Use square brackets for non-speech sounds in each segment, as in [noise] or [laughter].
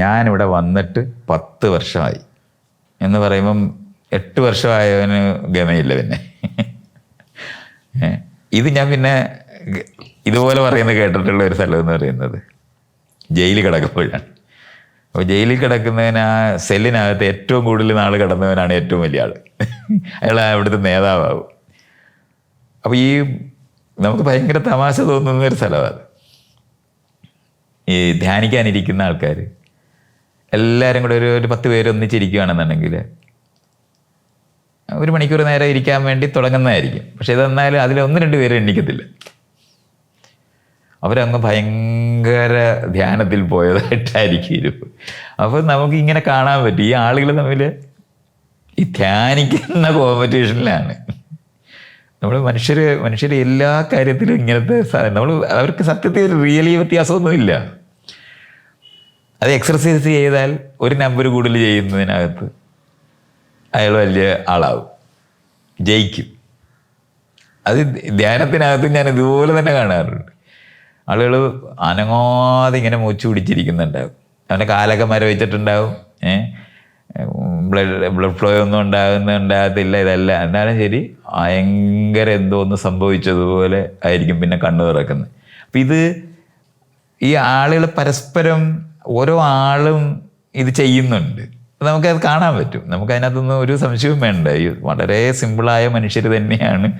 ഞാനിവിടെ വന്നിട്ട് പത്ത് വർഷമായി. എന്ന് പറയുമ്പം എട്ട് വർഷമായവന് ഗമയില്ല പിന്നെ. ഇത് ഞാൻ പിന്നെ ഇതുപോലെ പറയുന്നത് കേട്ടിട്ടുള്ള ഒരു സ്ഥലം എന്ന് പറയുന്നത് ജയിലിൽ കിടക്കുമ്പോഴാണ്. അപ്പോൾ ജയിലിൽ കിടക്കുന്നതിന് ആ സെല്ലിനകത്ത് ഏറ്റവും കൂടുതൽ നാൾ കിടന്നവനാണ് ഏറ്റവും വലിയ ആൾ അയാൾ അവിടുത്തെ നേതാവാകും അപ്പോൾ ഈ നമുക്ക് ഭയങ്കര തമാശ തോന്നുന്ന ഒരു സ്ഥലമാണ്. ഈ ധ്യാനിക്കാനിരിക്കുന്ന ആൾക്കാർ എല്ലാവരും കൂടെ ഒരു ഒരു പത്ത് പേര് ഒന്നിച്ചിരിക്കുകയാണെന്നുണ്ടെങ്കിൽ ഒരു മണിക്കൂർ നേരെ ഇരിക്കാൻ വേണ്ടി തുടങ്ങുന്നതായിരിക്കും. പക്ഷെ ഇതെന്നാലും അതിൽ ഒന്ന് രണ്ട് പേര് എണ്ണിക്കത്തില്ല. അവരങ്ങ് ഭയങ്കര ധ്യാനത്തിൽ പോയതായിട്ടായിരിക്കും ഇരുപ്പ് അപ്പോൾ നമുക്ക് ഇങ്ങനെ കാണാൻ പറ്റും. ഈ ആളുകൾ തമ്മിൽ ഈ ധ്യാനിക്കുന്ന കോമ്പറ്റീഷനിലാണ് നമ്മൾ മനുഷ്യർ മനുഷ്യർ എല്ലാ കാര്യത്തിലും ഇങ്ങനത്തെ നമ്മൾ അവർക്ക് സത്യത്തിൽ റിയലി വ്യത്യാസമൊന്നുമില്ല. അത് എക്സർസൈസ് ചെയ്താൽ ഒരു നമ്പർ കൂടുതൽ ചെയ്യുന്നതിനകത്ത് അയാൾ വലിയ ആളാവും. ജയിക്കും. അത് ധ്യാനത്തിനകത്ത് ഞാൻ ഇതുപോലെ തന്നെ കാണാറുണ്ട്. ആളുകൾ അനങ്ങാതെ ഇങ്ങനെ മൂച്ചു പിടിച്ചിരിക്കുന്നുണ്ടാവും. അവന്റെ കാലൊക്കെ മരവിച്ചിട്ടുണ്ടാവും. ഏഹ് ബ്ലഡ് ബ്ലഡ് ഫ്ലോ ഒന്നും ഉണ്ടാകുന്നുണ്ടാകത്തില്ല ഇതല്ല. എന്നാലും ശരി ഭയങ്കര എന്തോ ഒന്ന് സംഭവിച്ചതുപോലെ ആയിരിക്കും പിന്നെ കണ്ണു തുറക്കുന്നത് അപ്പം ഇത് ഈ ആളുകൾ പരസ്പരം ഓരോ ആളും ഇത് ചെയ്യുന്നുണ്ട്. നമുക്കത് കാണാൻ പറ്റും. നമുക്ക് അതിനകത്തൊന്നും ഒരു സംശയവും വേണ്ട. ഈ വളരെ സിമ്പിളായ മനുഷ്യർ തന്നെയാണ്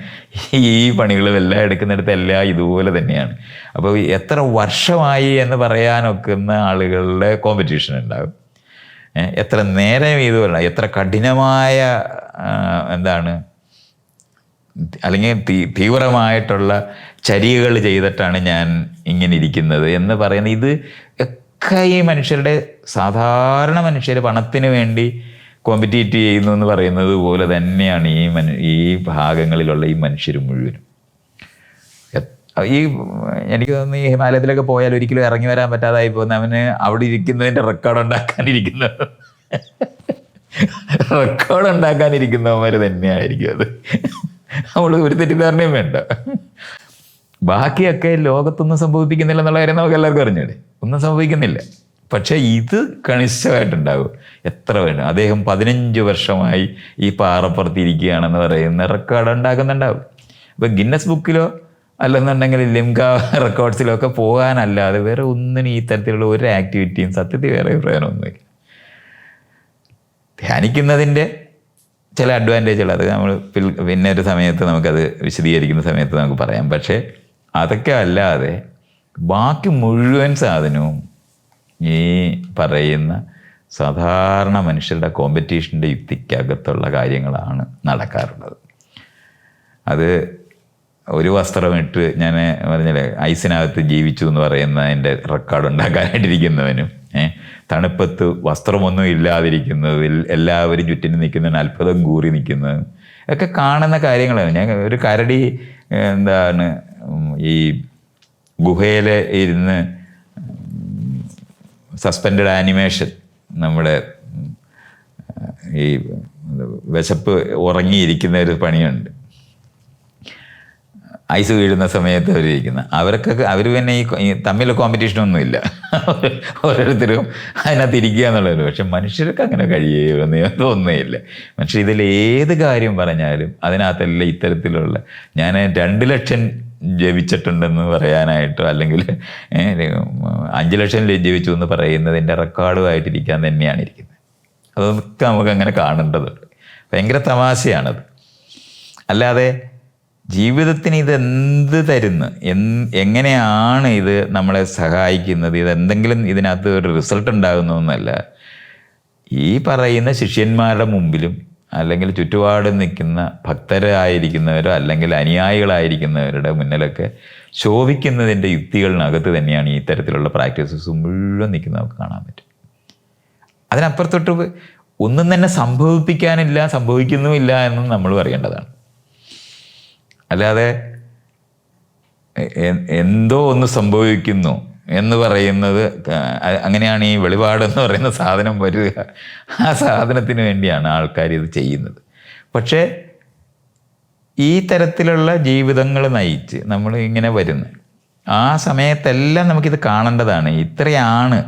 ഈ പണികളും എല്ലാം എടുക്കുന്നിടത്ത് എല്ലാം ഇതുപോലെ തന്നെയാണ്. അപ്പോൾ എത്ര വർഷമായി എന്ന് പറയാനൊക്കുന്ന ആളുകളുടെ കോമ്പറ്റീഷൻ ഉണ്ടാകും. എത്ര നേരം ഇതുപോലെ എത്ര കഠിനമായ എന്താണ് അല്ലെങ്കിൽ തീ തീവ്രമായിട്ടുള്ള ചരികൾ ചെയ്തിട്ടാണ് ഞാൻ ഇങ്ങനെ ഇരിക്കുന്നത് എന്ന് പറയുന്നത്. ഇത് ഒക്കെ ഈ മനുഷ്യരുടെ സാധാരണ മനുഷ്യർ പണത്തിന് വേണ്ടി കോമ്പറ്റീറ്റ് ചെയ്യുന്നു എന്ന് പറയുന്നത് പോലെ തന്നെയാണ് ഈ മനു ഈ ഭാഗങ്ങളിലുള്ള ഈ മനുഷ്യർ മുഴുവനും. ഈ എനിക്ക് തോന്നുന്നു ഈ ഹിമാലയത്തിലൊക്കെ പോയാൽ ഒരിക്കലും ഇറങ്ങി വരാൻ പറ്റാതായി പോകുന്ന അവന് അവിടെ ഇരിക്കുന്നതിന്റെ റെക്കോർഡ് ഉണ്ടാക്കാനിരിക്കുന്ന. റെക്കോർഡ് ഉണ്ടാക്കാനിരിക്കുന്നവന്മാർ തന്നെയായിരിക്കും അത്. നമ്മൾ ഒരു തെറ്റിദ്ധാരണയും വേണ്ട. ബാക്കിയൊക്കെ ലോകത്തൊന്നും സംഭവിപ്പിക്കുന്നില്ല എന്നുള്ള കാര്യം നമുക്ക് എല്ലാവർക്കും അറിഞ്ഞൂടെ. ഒന്നും സംഭവിക്കുന്നില്ല. പക്ഷേ ഇത് കണിശമായിട്ടുണ്ടാകും. എത്ര വേണം? അദ്ദേഹം പതിനഞ്ച് വർഷമായി ഈ പാറപ്പുറത്ത് ഇരിക്കുകയാണെന്ന് പറയുന്ന റെക്കോർഡ് ഉണ്ടാക്കുന്നുണ്ടാവും ഇപ്പം ഗിന്നസ് ബുക്കിലോ അല്ലെന്നുണ്ടെങ്കിൽ ലിംഗ റെക്കോർഡ്സിലോ ഒക്കെ പോകാനല്ലാതെ വേറെ ഒന്നിനും ഈ തരത്തിലുള്ള ഒരു ആക്ടിവിറ്റിയും സത്യത്തിൽ വേറെ പ്രയോജനമൊന്നുമില്ല. ധ്യാനിക്കുന്നതിന്റെ ചില അഡ്വാന്റേജുകൾ അത് നമ്മൾ പിന്നെ ഒരു സമയത്ത് നമുക്കത് വിശദീകരിക്കുന്ന സമയത്ത് നമുക്ക് പറയാം. പക്ഷേ അതൊക്കെ അല്ലാതെ ബാക്കി മുഴുവൻ സാധനവും ഈ പറയുന്ന സാധാരണ മനുഷ്യരുടെ കോമ്പറ്റീഷന്റെ യുക്തിക്കകത്തുള്ള കാര്യങ്ങളാണ് നടക്കാറുള്ളത്. അത് ഒരു വസ്ത്രമിട്ട് ഞാൻ പറഞ്ഞല്ലേ ഐസിനകത്ത് ജീവിച്ചു എന്ന് പറയുന്നതിന്റെ റെക്കോർഡ് ഉണ്ടാക്കാനായിട്ടിരിക്കുന്നവനും തണുപ്പത്ത് വസ്ത്രമൊന്നും ഇല്ലാതിരിക്കുന്നതിൽ എല്ലാവരും ചുറ്റിന് നിൽക്കുന്നതിന് അത്ഭുതം കൂറി നിൽക്കുന്നതും ഒക്കെ കാണുന്ന കാര്യങ്ങളാണ്. ഞാൻ ഒരു കരടി എന്താണ് ഈ ഗുഹയിൽ ഇരുന്ന് സസ്പെൻഡ് ആനിമേഷൻ നമ്മുടെ ഈ വിശപ്പ് ഉറങ്ങിയിരിക്കുന്ന ഒരു പണിയുണ്ട്. ഐസ് വീഴുന്ന സമയത്ത് അവർ ഇരിക്കുന്ന. അവർക്കൊക്കെ അവർ പിന്നെ ഈ തമ്മിൽ കോമ്പറ്റീഷനൊന്നുമില്ല ഓരോരുത്തരും അതിനകത്ത് ഇരിക്കുക എന്നുള്ളത് പക്ഷെ മനുഷ്യർക്ക് അങ്ങനെ കഴിയുമെന്ന് തോന്നുകയില്ല മനുഷ്യർ ഇതിൽ ഏത് കാര്യം പറഞ്ഞാലും അതിനകത്തല്ല ഇത്തരത്തിലുള്ള ഞാൻ രണ്ട് ലക്ഷം ജപിച്ചിട്ടുണ്ടെന്ന് പറയാനായിട്ടോ അല്ലെങ്കിൽ അഞ്ച് ലക്ഷം ജപിച്ചു എന്ന് പറയുന്നതിന്റെ റെക്കോർഡുമായിട്ടിരിക്കാൻ തന്നെയാണ് ഇരിക്കുന്നത്. അതൊക്കെ നമുക്ക് അങ്ങനെ കാണേണ്ടതുണ്ട്. ഭയങ്കര തമാശയാണത്. അല്ലാതെ ജീവിതത്തിന് ഇത് എന്ത് തരുന്നു? എങ്ങനെയാണ് ഇത് നമ്മളെ സഹായിക്കുന്നത്? ഇത് എന്തെങ്കിലും ഇതിനകത്ത് ഒരു റിസൾട്ട് ഉണ്ടാകുന്നതെന്നല്ല ഈ പറയുന്ന ശിഷ്യന്മാരുടെ മുമ്പിലും അല്ലെങ്കിൽ ചുറ്റുപാടും നിൽക്കുന്ന ഭക്തരായിരിക്കുന്നവരോ അല്ലെങ്കിൽ അനുയായികളായിരിക്കുന്നവരുടെ മുന്നിലൊക്കെ ശോഭിക്കുന്നതിന്റെ യുക്തികളിനകത്ത് തന്നെയാണ് ഈ തരത്തിലുള്ള പ്രാക്ടീസസ് മുഴുവൻ നിൽക്കുന്നത് നമുക്ക് കാണാൻ പറ്റും. അതിനപ്പുറത്തോട്ട് ഒന്നും തന്നെ സംഭവിപ്പിക്കാനില്ല സംഭവിക്കുന്നുമില്ല എന്നും നമ്മൾ പറയേണ്ടതാണ്. അല്ലാതെ എന്തോ ഒന്ന് സംഭവിക്കുന്നു എന്ന് പറയുന്നത് അങ്ങനെയാണ് ഈ വെളിപാടെന്ന് പറയുന്ന സാധനം വരിക. ആ സാധനത്തിന് വേണ്ടിയാണ് ആൾക്കാർ ഇത് ചെയ്യുന്നത്. പക്ഷേ ഈ തരത്തിലുള്ള ജീവിതങ്ങൾ നയിച്ച് നമ്മൾ ഇങ്ങനെ വരുന്നു. ആ സമയത്തെല്ലാം നമുക്കിത് കാണേണ്ടതാണ്. ഇത്രയാണ്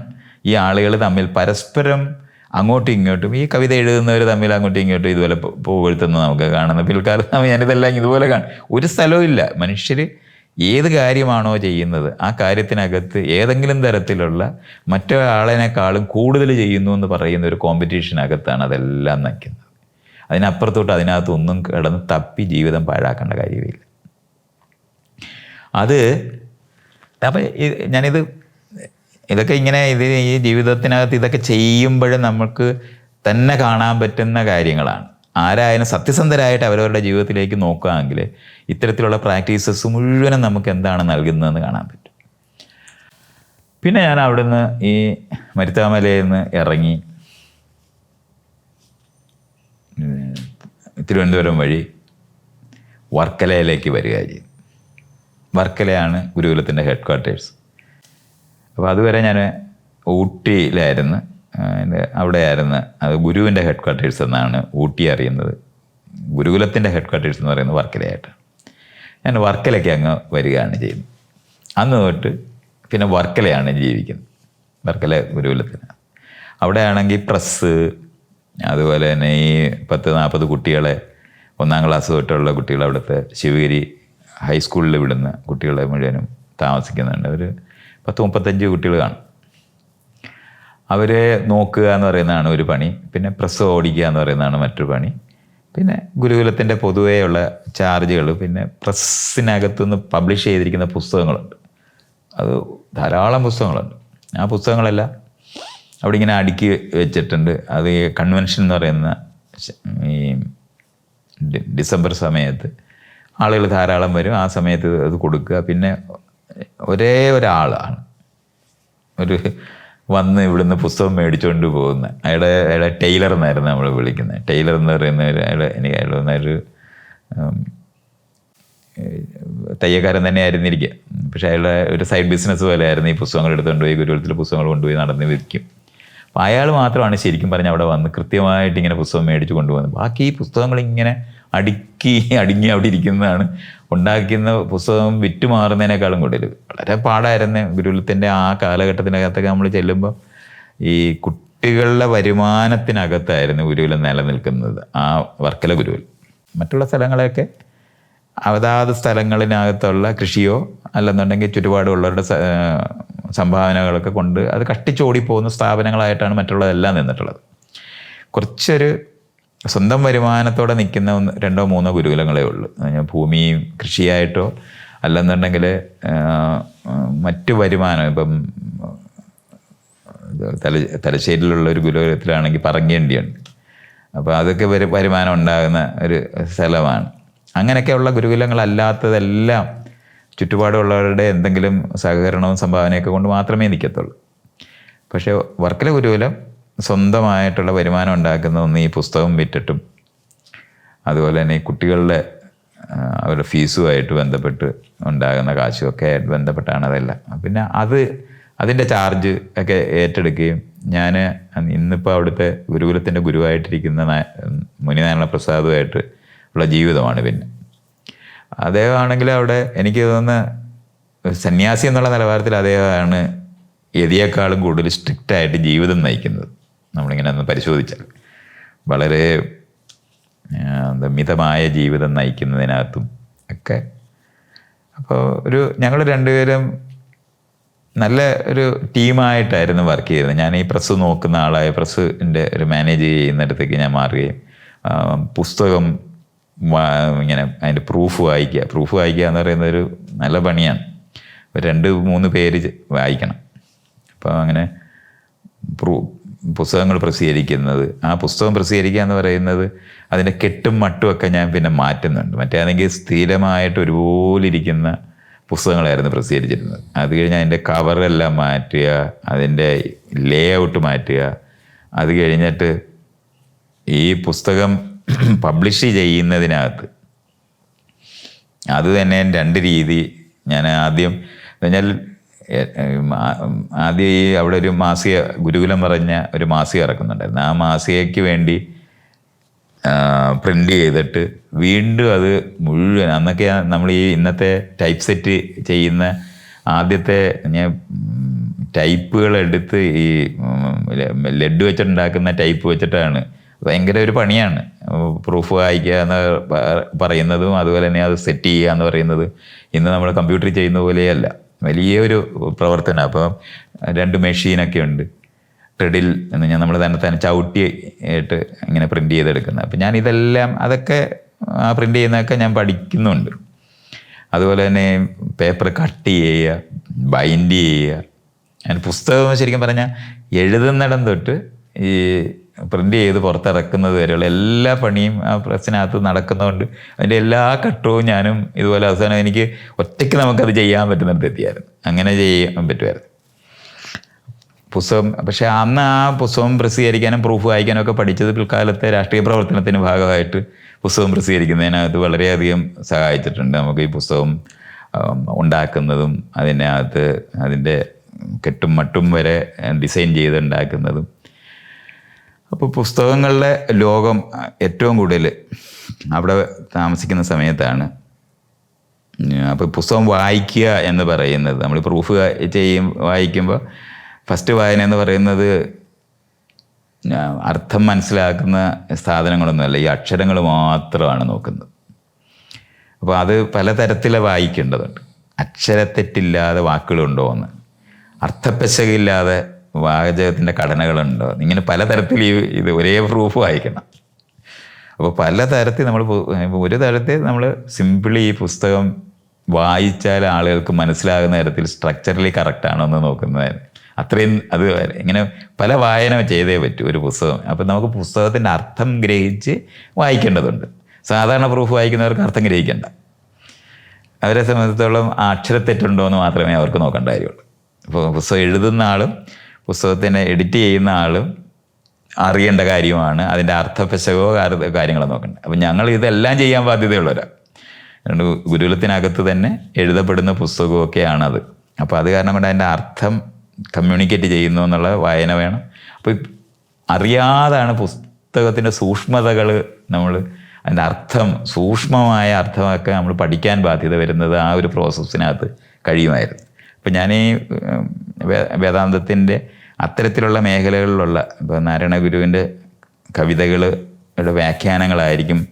ഈ ആളുകൾ തമ്മിൽ പരസ്പരം അങ്ങോട്ടും ഇങ്ങോട്ടും ഈ കവിത എഴുതുന്നവർ തമ്മിൽ അങ്ങോട്ടും ഇങ്ങോട്ടും ഇതുപോലെ പുകഴ്ത്തുന്നത് നമുക്ക് കാണുന്ന പിൽക്കാലത്ത് ഞാനിതെല്ലാം ഇതുപോലെ കാണും. ഒരു സ്ഥലവും ഇല്ല. മനുഷ്യർ ഏത് കാര്യമാണോ ചെയ്യുന്നത് ആ കാര്യത്തിനകത്ത് ഏതെങ്കിലും തരത്തിലുള്ള മറ്റൊരാളിനേക്കാളും കൂടുതൽ ചെയ്യുന്നു എന്ന് പറയുന്ന ഒരു കോമ്പറ്റീഷനകത്താണ് അതെല്ലാം നയിക്കുന്നത്. അതിനപ്പുറത്തോട്ട് അതിനകത്ത് ഒന്നും കിടന്ന് തപ്പി ജീവിതം പാഴാക്കേണ്ട കാര്യമില്ല. അത് അപ്പം ഞാനിത് ഇതൊക്കെ ഇങ്ങനെ ഇത് ഈ ജീവിതത്തിനകത്ത് ഇതൊക്കെ ചെയ്യുമ്പോഴും നമുക്ക് തന്നെ കാണാൻ പറ്റുന്ന കാര്യങ്ങളാണ്. ആരായാലും സത്യസന്ധരായിട്ട് അവരവരുടെ ജീവിതത്തിലേക്ക് നോക്കുകയാണെങ്കിൽ ഇത്തരത്തിലുള്ള പ്രാക്ടീസസ് മുഴുവനും നമുക്ക് എന്താണ് നൽകുന്നതെന്ന് കാണാൻ പറ്റും. പിന്നെ ഞാൻ അവിടുന്ന് ഈ മരുത്താമലയിൽ നിന്ന് ഇറങ്ങി തിരുവനന്തപുരം വഴി വർക്കലയിലേക്ക് വരിക ചെയ്തു. വർക്കലയാണ് ഗുരുകുലത്തിന്റെ ഹെഡ് ക്വാർട്ടേഴ്സ് അപ്പോൾ അതുവരെ ഞാൻ ഊട്ടിയിലായിരുന്നു. അവിടെയായിരുന്നു. അത് ഗുരുവിന്റെ ഹെഡ് ക്വാർട്ടേഴ്സ് എന്നാണ് ഊട്ടി അറിയുന്നത്. ഗുരുകുലത്തിന്റെ ഹെഡ് ക്വാർട്ടേഴ്സ് എന്ന് പറയുന്നത് വർക്കലയായിട്ട് ഞാൻ വർക്കലയ്ക്ക് അങ്ങ് വരികയാണ് ചെയ്യുന്നത്. അന്ന് തൊട്ട് പിന്നെ വർക്കലയാണ് ജീവിക്കുന്നത്. വർക്കല ഗുരുകുലത്തിന്. അവിടെയാണെങ്കിൽ പ്രസ് അതുപോലെ തന്നെ ഈ പത്ത് നാൽപ്പത് കുട്ടികളെ ഒന്നാം ക്ലാസ് തൊട്ടുള്ള കുട്ടികൾ അവിടുത്തെ ശിവഗിരി ഹൈസ്കൂളിൽ വിടുന്ന കുട്ടികളെ മുഴുവനും താമസിക്കുന്നുണ്ട്. ഒരു പത്ത് മുപ്പത്തഞ്ച് കുട്ടികൾ കാണും. അവരെ നോക്കുക എന്ന് പറയുന്നതാണ് ഒരു പണി. പിന്നെ പ്രസ് ഓടിക്കുക എന്ന് പറയുന്നതാണ് മറ്റൊരു പണി. പിന്നെ ഗുരുകുലത്തിന്റെ പൊതുവെയുള്ള ചാർജുകൾ പിന്നെ പ്രസ്സിനകത്തുനിന്ന് പബ്ലിഷ് ചെയ്തിരിക്കുന്ന പുസ്തകങ്ങളുണ്ട്. അത് ധാരാളം പുസ്തകങ്ങളുണ്ട്. ആ പുസ്തകങ്ങളെല്ലാം അവിടെ ഇങ്ങനെ അടുക്കി വെച്ചിട്ടുണ്ട്. അത് കൺവെൻഷൻ എന്ന് പറയുന്ന ഈ ഡിസംബർ സമയത്ത് ആളുകൾ ധാരാളം വരും. ആ സമയത്ത് അത് കൊടുക്കുക. പിന്നെ ഒരേ ഒരാളാണ്. ഒരു വന്ന് ഇവിടുന്ന് പുസ്തകം മേടിച്ചുകൊണ്ട് പോകുന്ന. അയാളെ അയാളെ ടൈലർ എന്നായിരുന്നു നമ്മൾ വിളിക്കുന്നത് ടൈലർ എന്ന് പറയുന്ന ഒരു അയാൾ എനിക്ക് അയാൾ വന്നൊരു തയ്യക്കാരൻ തന്നെ ആയിരുന്നിരിക്കുക പക്ഷേ അയാളുടെ ഒരു സൈഡ് ബിസിനസ് പോലെ ആയിരുന്നു ഈ പുസ്തകങ്ങൾ എടുത്തുകൊണ്ട് പോയി ഗുരുവരത്തിൽ പുസ്തകങ്ങൾ കൊണ്ടുപോയി നടന്ന് വിൽക്കും. അപ്പോൾ അയാൾ മാത്രമാണ് ശരിക്കും പറഞ്ഞാൽ അവിടെ വന്ന് കൃത്യമായിട്ട് ഇങ്ങനെ പുസ്തകം മേടിച്ച് കൊണ്ടുപോകുന്നത് ബാക്കി ഈ പുസ്തകങ്ങൾ ഇങ്ങനെ അടുക്കി അടുങ്ങി അവിടെ ഇരിക്കുന്നതാണ് ഉണ്ടാക്കുന്ന പുസ്തകം വിറ്റുമാറുന്നതിനേക്കാളും കൂടുതൽ. വളരെ പാടായിരുന്നു ഗുരുകുലത്തിന്റെ ആ കാലഘട്ടത്തിനകത്തൊക്കെ നമ്മൾ ചെല്ലുമ്പോൾ ഈ കുട്ടികളുടെ വരുമാനത്തിനകത്തായിരുന്നു ഗുരുകുലം നിലനിൽക്കുന്നത് ആ വർക്കല ഗുരുവിൽ മറ്റുള്ള സ്ഥലങ്ങളെയൊക്കെ അതാത് സ്ഥലങ്ങളിനകത്തുള്ള കൃഷിയോ അല്ലെന്നുണ്ടെങ്കിൽ ചുറ്റുപാടുള്ളവരുടെ സംഭാവനകളൊക്കെ കൊണ്ട് അത് കഷ്ടിച്ചോടിപ്പോകുന്ന സ്ഥാപനങ്ങളായിട്ടാണ് മറ്റുള്ളതെല്ലാം നിന്നിട്ടുള്ളത്. കുറച്ചൊരു സ്വന്തം വരുമാനത്തോടെ നിൽക്കുന്ന രണ്ടോ മൂന്നോ ഗുരുകുലങ്ങളേ ഉള്ളൂ. ഭൂമിയും കൃഷിയായിട്ടോ അല്ലെന്നുണ്ടെങ്കിൽ മറ്റു വരുമാനം ഇപ്പം തല തലശ്ശേരിയിലുള്ള ഒരു ഗുരുകുലത്തിലാണെങ്കിൽ പറങ്കേണ്ടിയുണ്ട്. അപ്പോൾ അതൊക്കെ വരു വരുമാനം ഉണ്ടാകുന്ന ഒരു സ്ഥലമാണ്. അങ്ങനെയൊക്കെയുള്ള ഗുരുകുലങ്ങളല്ലാത്തതെല്ലാം ചുറ്റുപാടുള്ളവരുടെ എന്തെങ്കിലും സഹകരണവും സംഭാവനയൊക്കെ കൊണ്ട് മാത്രമേ നിൽക്കത്തുള്ളൂ. പക്ഷേ വർക്കല ഗുരുകുലം സ്വന്തമായിട്ടുള്ള വരുമാനം ഉണ്ടാക്കുന്ന ഒന്ന് ഈ പുസ്തകം വിറ്റിട്ടും അതുപോലെ തന്നെ ഈ കുട്ടികളുടെ അവരുടെ ഫീസുമായിട്ട് ബന്ധപ്പെട്ട് ഉണ്ടാകുന്ന കാശുമൊക്കെ ആയിട്ട് ബന്ധപ്പെട്ടാണ് അതെല്ലാം. പിന്നെ അത് അതിന്റെ ചാർജ് ഒക്കെ ഏറ്റെടുക്കുകയും ഞാൻ ഇന്നിപ്പോൾ അവിടുത്തെ ഗുരുകുലത്തിന്റെ ഗുരുവായിട്ടിരിക്കുന്ന മുനിനാരായണ പ്രസാദുമായിട്ട് ഉള്ള ജീവിതമാണ് പിന്നെ. അദ്ദേഹമാണെങ്കിൽ അവിടെ എനിക്ക് തോന്നുന്ന സന്യാസി എന്നുള്ള നിലവാരത്തിൽ അദ്ദേഹമാണ് യതിയേക്കാളും കൂടുതൽ സ്ട്രിക്റ്റായിട്ട് ജീവിതം നയിക്കുന്നത്. നമ്മളിങ്ങനെ ഒന്ന് പരിശോധിച്ചാൽ വളരെ എന്താ മിതമായ ജീവിതം നയിക്കുന്നതിനകത്തും ഒക്കെ. അപ്പോൾ ഒരു ഞങ്ങൾ രണ്ടുപേരും നല്ല ഒരു ടീമായിട്ടായിരുന്നു വർക്ക് ചെയ്തത് ഞാൻ ഈ പ്രസ് നോക്കുന്ന ആളായ പ്രസ്സിന്റെ ഒരു മാനേജ് ചെയ്യുന്നിടത്തേക്ക് ഞാൻ മാറുകയും പുസ്തകം ഇങ്ങനെ അതിന്റെ പ്രൂഫ് വായിക്കുക. പ്രൂഫ് വായിക്കുക എന്ന് പറയുന്നത് ഒരു നല്ല പണിയാണ്. രണ്ട് മൂന്ന് പേര് വായിക്കണം. അപ്പോൾ അങ്ങനെ പ്രൂ പുസ്തകങ്ങൾ പ്രസിദ്ധീകരിക്കുന്നത്. ആ പുസ്തകം പ്രസിദ്ധീകരിക്കുക എന്ന് പറയുന്നത് അതിന്റെ കെട്ടും മട്ടും ഒക്കെ ഞാൻ പിന്നെ മാറ്റുന്നുണ്ട്. മറ്റേ ആണെങ്കിൽ സ്ഥിരമായിട്ട് ഒരുപോലെ ഇരിക്കുന്ന പുസ്തകങ്ങളായിരുന്നു പ്രസിദ്ധീകരിച്ചിരുന്നത്. അത് കഴിഞ്ഞ് അതിന്റെ കവറെല്ലാം മാറ്റുക അതിന്റെ ലേ ഔട്ട് മാറ്റുക അത് കഴിഞ്ഞിട്ട് ഈ പുസ്തകം പബ്ലിഷ് ചെയ്യുന്നതിനകത്ത് അത് തന്നെ രണ്ട് രീതി ഞാൻ ആദ്യം എന്ന് ആദ്യം ഈ അവിടെ ഒരു മാസിക ഗുരുകുലം പറഞ്ഞ ഒരു മാസിക ഇറക്കുന്നുണ്ടായിരുന്നു. ആ മാസികയ്ക്ക് വേണ്ടി പ്രിന്റ് ചെയ്തിട്ട് വീണ്ടും അത് മുഴുവൻ അന്നൊക്കെ നമ്മൾ ഈ ഇന്നത്തെ ടൈപ്പ് സെറ്റ് ചെയ്യുന്ന ആദ്യത്തെ ഞാൻ ടൈപ്പുകൾ എടുത്ത് ഈ ലഡ് വെച്ചിട്ടുണ്ടാക്കുന്ന ടൈപ്പ് വെച്ചിട്ടാണ്. ഭയങ്കര ഒരു പണിയാണ്. പ്രൂഫ് വായിക്കുക എന്ന് പറയുന്നതും അതുപോലെ തന്നെ അത് സെറ്റ് ചെയ്യുക എന്ന് പറയുന്നത് ഇന്ന് നമ്മൾ കമ്പ്യൂട്ടറിൽ ചെയ്യുന്ന പോലെയല്ല. വലിയൊരു പ്രവർത്തനം. അപ്പോൾ രണ്ട് മെഷീനൊക്കെ ഉണ്ട്. ട്രെഡിൽ എന്ന് ഞാൻ നമ്മൾ തന്നെ തന്നെ ചവിട്ടി ആയിട്ട് ഇങ്ങനെ പ്രിന്റ് ചെയ്തെടുക്കുന്നത്. അപ്പം ഞാൻ ഇതെല്ലാം അതൊക്കെ ആ പ്രിന്റ് ചെയ്യുന്നതൊക്കെ ഞാൻ പഠിക്കുന്നുണ്ട്. അതുപോലെ തന്നെ പേപ്പർ കട്ട് ചെയ്യുക ബൈൻഡ് ചെയ്യുക. ഞാൻ പുസ്തകം ശരിക്കും പറഞ്ഞാൽ എഴുതുന്നിടം തൊട്ട് ഈ പ്രിന്റ് ചെയ്ത് പുറത്തിറക്കുന്നത് വരെയുള്ള എല്ലാ പണിയും ആ പ്രസിനകത്ത് നടക്കുന്നതുകൊണ്ട് അതിന്റെ എല്ലാ ഘട്ടവും ഞാനും ഇതുപോലെ അവസാനം എനിക്ക് ഒറ്റയ്ക്ക് നമുക്കത് ചെയ്യാൻ പറ്റുന്നിടത്ത് എത്തിയായിരുന്നു. അങ്ങനെ ചെയ്യാൻ പറ്റുമായിരുന്നു. പുസ്തകം പക്ഷേ അന്ന് ആ പുസ്തകം പ്രസിദ്ധീകരിക്കാനും പ്രൂഫ് വായിക്കാനും ഒക്കെ പഠിച്ചത് പിൽക്കാലത്തെ രാഷ്ട്രീയ പ്രവർത്തനത്തിന് ഭാഗമായിട്ട് പുസ്തകം പ്രസിദ്ധീകരിക്കുന്നതിനകത്ത് വളരെയധികം സഹായിച്ചിട്ടുണ്ട് നമുക്ക് ഈ പുസ്തകം ഉണ്ടാക്കുന്നതും അതിനകത്ത് അതിന്റെ കെട്ടും മട്ടും വരെ ഡിസൈൻ ചെയ്ത് ഉണ്ടാക്കുന്നതും അപ്പോൾ പുസ്തകങ്ങളുടെ ലോകം ഏറ്റവും കൂടുതൽ അവിടെ താമസിക്കുന്ന സമയത്താണ്. അപ്പോൾ പുസ്തകം വായിക്കുക എന്ന് പറയുന്നത് നമ്മൾ പ്രൂഫ് ചെയ്യും വായിക്കുമ്പോൾ ഫസ്റ്റ് വായന എന്ന് പറയുന്നത് അർത്ഥം മനസ്സിലാക്കുന്ന സാധനങ്ങളൊന്നുമല്ല ഈ അക്ഷരങ്ങൾ മാത്രമാണ് നോക്കുന്നത്. അപ്പോൾ അത് പലതരത്തിലെ വായിക്കേണ്ടതുണ്ട്. അക്ഷരത്തെറ്റില്ലാതെ വാക്കുകളുണ്ടോ എന്ന് അർത്ഥപ്പെശകില്ലാതെ വാചകത്തിന്റെ ഘടനകളുണ്ടോ. ഇങ്ങനെ പലതരത്തിൽ ഈ ഇത് ഒരേ പ്രൂഫ് വായിക്കണം. അപ്പോൾ പലതരത്തിൽ നമ്മൾ ഒരു തരത്തിൽ നമ്മൾ സിമ്പിളി ഈ പുസ്തകം വായിച്ചാൽ ആളുകൾക്ക് മനസ്സിലാകുന്ന തരത്തിൽ സ്ട്രക്ചറലി കറക്റ്റാണോ എന്ന് നോക്കുന്നതിന് അത്രയും അത് ഇങ്ങനെ പല വായന ചെയ്തേ പറ്റൂ ഒരു പുസ്തകം. അപ്പം നമുക്ക് പുസ്തകത്തിന്റെ അർത്ഥം ഗ്രഹിച്ച് വായിക്കേണ്ടതുണ്ട്. സാധാരണ പ്രൂഫ് വായിക്കുന്നവർക്ക് അർത്ഥം ഗ്രഹിക്കേണ്ട. അവരെ സംബന്ധിച്ചിടത്തോളം അക്ഷരത്തെറ്റുണ്ടോ എന്ന് മാത്രമേ അവർക്ക് നോക്കേണ്ട കാര്യമുള്ളൂ. അപ്പോൾ പുസ്തകം എഴുതുന്ന ആളും പുസ്തകത്തിനെ എഡിറ്റ് ചെയ്യുന്ന ആളും അറിയേണ്ട കാര്യമാണ്. അതിന്റെ അർത്ഥപശകോ കാര്യ- കാര്യങ്ങളോ നോക്കേണ്ടത് അപ്പം ഞങ്ങൾ ഇതെല്ലാം ചെയ്യാൻ ബാധ്യതയുള്ളവരാണ് അതുകൊണ്ട് ഗുരുകുലത്തിനകത്ത് തന്നെ എഴുതപ്പെടുന്ന പുസ്തകമൊക്കെയാണത്. അപ്പോൾ അത് കാരണം കൊണ്ട് അതിന്റെ അർത്ഥം കമ്മ്യൂണിക്കേറ്റ് ചെയ്യുന്നു എന്നുള്ള വായന വേണം. അപ്പോൾ അറിയാതാണ് പുസ്തകത്തിന്റെ സൂക്ഷ്മതകൾ നമ്മൾ അതിന്റെ അർത്ഥം സൂക്ഷ്മമായ അർത്ഥമൊക്കെ നമ്മൾ പഠിക്കാൻ ബാധ്യത വരുന്നത് ആ ഒരു പ്രോസസ്സിനകത്ത് കഴിയുമായിരുന്നു. അപ്പം ഞാൻ ഈ വേദാന്തത്തിന്റെ അത്തരത്തിലുള്ള മേഖലകളിലുള്ള ഇപ്പോൾ നാരായണ ഗുരുവിന്റെ കവിതകളുടെ വ്യാഖ്യാനങ്ങളായിരിക്കും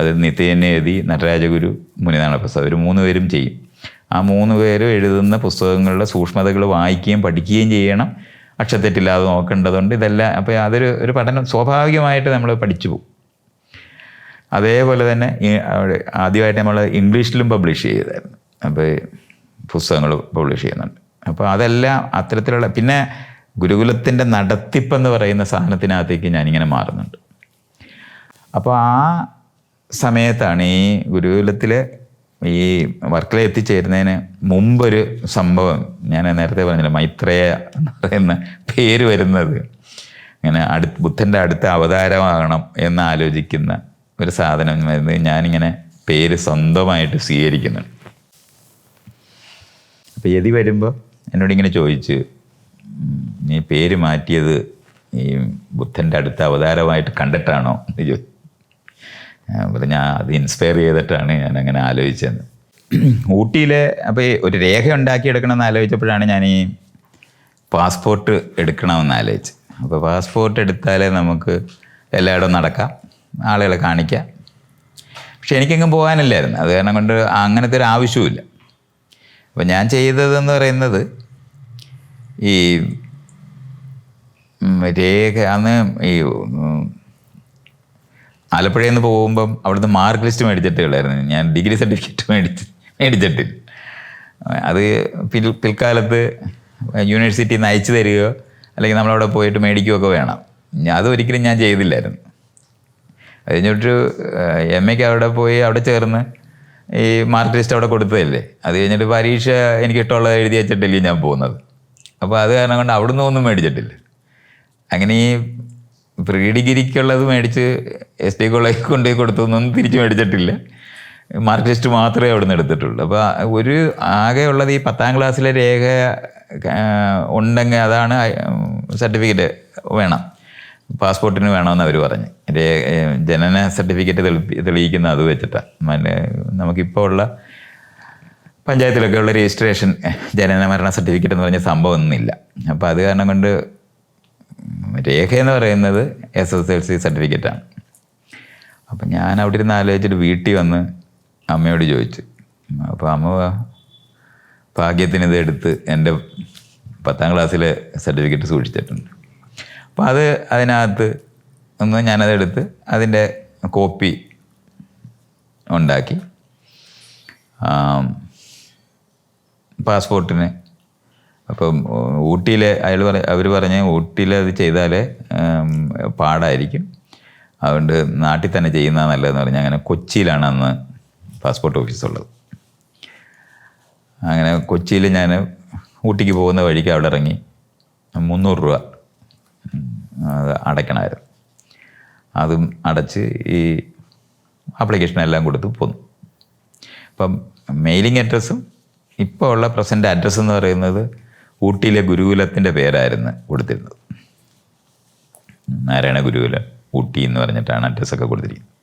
അത് നിത്യേന എഴുതി നടരാജഗുരു മുനിനാണ പ്രസാദ് ഒരു മൂന്ന് പേരും ചെയ്യും. ആ മൂന്ന് പേരും എഴുതുന്ന പുസ്തകങ്ങളുടെ സൂക്ഷ്മതകൾ വായിക്കുകയും പഠിക്കുകയും ചെയ്യണം. അക്ഷരത്തെറ്റില്ലാതെ നോക്കേണ്ടതുണ്ട്. ഇതെല്ലാം അപ്പോൾ അതൊരു ഒരു പഠനം സ്വാഭാവികമായിട്ട് നമ്മൾ പഠിച്ചു പോകും. അതേപോലെ തന്നെ ആദ്യമായിട്ട് നമ്മൾ ഇംഗ്ലീഷിലും പബ്ലിഷ് ചെയ്തായിരുന്നു. അപ്പോൾ പുസ്തകങ്ങൾ പബ്ലിഷ് ചെയ്യുന്നുണ്ട്. അപ്പോൾ അതെല്ലാം അത്തരത്തിലുള്ള പിന്നെ ഗുരുകുലത്തിന്റെ നടത്തിപ്പെന്ന് പറയുന്ന സാധനത്തിനകത്തേക്ക് ഞാനിങ്ങനെ മാറുന്നുണ്ട്. അപ്പോൾ ആ സമയത്താണ് ഈ ഗുരുകുലത്തിൽ ഈ വർക്കല എത്തിച്ചേരുന്നതിന് മുമ്പൊരു സംഭവം ഞാൻ നേരത്തെ പറഞ്ഞില്ല മൈത്രേയ എന്ന് പറയുന്ന പേര് വരുന്നത്. ഇങ്ങനെ അടു ബുദ്ധന്റെ അടുത്ത അവതാരമാകണം എന്ന് ആലോചിക്കുന്ന ഒരു സാധനം വരുന്നത് ഞാനിങ്ങനെ പേര് സ്വന്തമായിട്ട് സ്വീകരിക്കുന്നുണ്ട്. അപ്പോൾ യതി വരുമ്പോൾ എന്നോട് ഇങ്ങനെ ചോദിച്ചു "ഉം, നീ പേര് മാറ്റിയത് ഈ ബുദ്ധന്റെ അടുത്ത അവതാരമായിട്ട് കണ്ടിട്ടാണോ? എന്ന് ചോദിച്ചു പറഞ്ഞു അത് ഇൻസ്പയർ ചെയ്തിട്ടാണ് ഞാൻ അങ്ങനെ ആലോചിച്ചത്. ഊട്ടിയിലെ അപ്പോൾ ഒരു രേഖ ഉണ്ടാക്കിയെടുക്കണമെന്ന് ആലോചിച്ചപ്പോഴാണ് ഞാൻ ഈ പാസ്പോർട്ട് എടുക്കണമെന്ന് ആലോചിച്ച് അപ്പോൾ പാസ്പോർട്ട് എടുത്താലേ നമുക്ക് എല്ലായിടവും നടക്കാം ആളുകളെ കാണിക്കാം. പക്ഷെ എനിക്കെങ്ങും പോകാനില്ലായിരുന്നു. അത് കാരണം കൊണ്ട് അങ്ങനത്തെ ഒരു ആവശ്യവുമില്ല. അപ്പോൾ ഞാൻ ചെയ്തതെന്ന് പറയുന്നത് ഈ രേഖ അന്ന് ഈ ആലപ്പുഴയിൽ നിന്ന് പോകുമ്പം അവിടുന്ന് മാർക്ക് ലിസ്റ്റ് മേടിച്ചിട്ട് ഉള്ളായിരുന്നു ഞാൻ ഡിഗ്രി സർട്ടിഫിക്കറ്റ് മേടിച്ച് മേടിച്ചിട്ടില്ല അത് പിൽ പിൽക്കാലത്ത് യൂണിവേഴ്സിറ്റിയിൽ നിന്ന് അയച്ചു തരികയോ അല്ലെങ്കിൽ നമ്മളവിടെ പോയിട്ട് മേടിക്കുകയൊക്കെ വേണം. ഞാൻ അതൊരിക്കലും ഞാൻ ചെയ്തില്ലായിരുന്നു. അത് കഴിഞ്ഞിട്ട് എം എക്ക് അവിടെ പോയി അവിടെ ചേർന്ന് ഈ മാർക്ക് ലിസ്റ്റ് അവിടെ കൊടുത്തതല്ലേ? അത് കഴിഞ്ഞിട്ട് പരീക്ഷ എനിക്ക് ഇഷ്ടമുള്ളത് എഴുതി വെച്ചിട്ടല്ലേ ഞാൻ പോകുന്നത്. അപ്പോൾ അത് കാരണം കൊണ്ട് അവിടുന്ന് ഒന്നും മേടിച്ചിട്ടില്ല. അങ്ങനെ ഈ പ്രീ ഡിഗ്രിക്കുള്ളത് മേടിച്ച് എസ് ടി കോളേജിൽ കൊണ്ടുപോയി കൊടുത്തൊന്നും തിരിച്ച് മേടിച്ചിട്ടില്ല. മാർക്ക് ലിസ്റ്റ് മാത്രമേ അവിടെ നിന്ന് എടുത്തിട്ടുള്ളൂ. അപ്പോൾ ഒരു ആകെ ഉള്ളത് ഈ പത്താം ക്ലാസ്സിലെ രേഖ ഉണ്ടെങ്കിൽ അതാണ് സർട്ടിഫിക്കറ്റ് വേണം. പാസ്പോർട്ടിന് വേണമെന്ന് അവർ പറഞ്ഞ്. രേ ജനന സർട്ടിഫിക്കറ്റ് തെളി തെളിയിക്കുന്ന അത് വെച്ചിട്ടാണ് നമുക്കിപ്പോൾ ഉള്ള പഞ്ചായത്തിലൊക്കെ ഉള്ള രജിസ്ട്രേഷൻ ജനന മരണ സർട്ടിഫിക്കറ്റ് എന്ന് പറഞ്ഞ സംഭവം ഒന്നുമില്ല. അപ്പോൾ അത് കാരണം കൊണ്ട് രേഖ എന്ന് പറയുന്നത് എസ് എസ് എൽ സി സർട്ടിഫിക്കറ്റാണ് അപ്പം ഞാൻ അവിടെ ഇരുന്ന് ആലോചിച്ചിട്ട് വീട്ടിൽ വന്ന് അമ്മയോട് ചോദിച്ചു. അപ്പോൾ അമ്മ ഭാഗ്യത്തിന് ഇത് എടുത്ത് എന്റെ പത്താം ക്ലാസ്സിലെ സർട്ടിഫിക്കറ്റ് സൂക്ഷിച്ചിട്ടുണ്ട്. അപ്പോൾ അത് അതിനകത്ത് ഒന്ന് ഞാനതെടുത്ത് അതിന്റെ കോപ്പി ഉണ്ടാക്കി. പാസ്പോർട്ടിന്. അപ്പം ഊട്ടിയിലെ അയാൾ പറ അവർ പറഞ്ഞ് ഊട്ടിയിൽ അത് ചെയ്താൽ പാടായിരിക്കും. അതുകൊണ്ട് നാട്ടിൽ തന്നെ ചെയ്യുന്ന നല്ലതെന്ന് പറഞ്ഞ് അങ്ങനെ കൊച്ചിയിലാണ് അന്ന് പാസ്പോർട്ട് ഓഫീസ് ഉള്ളത്. അങ്ങനെ കൊച്ചിയിൽ ഞാൻ ഊട്ടിക്ക് പോകുന്ന വഴിക്ക് അവിടെ ഇറങ്ങി മുന്നൂറ് രൂപ അത് അടയ്ക്കണമായിരുന്നു. അതും അടച്ച് ഈ ആപ്ലിക്കേഷൻ എല്ലാം കൊടുത്ത് പോന്നു. അപ്പം മെയിലിംഗ് അഡ്രസ്സും ഇപ്പോൾ ഉള്ള പ്രസന്റ് അഡ്രസ്സ് എന്ന് പറയുന്നത് ഊട്ടിയിലെ ഗുരുകുലത്തിന്റെ പേരായിരുന്നു കൊടുത്തിരുന്നത്. നാരായണ ഗുരുകുലം? ഊട്ടി എന്ന് പറഞ്ഞിട്ടാണ് അഡ്രസ്സൊക്കെ കൊടുത്തിരിക്കുന്നത്.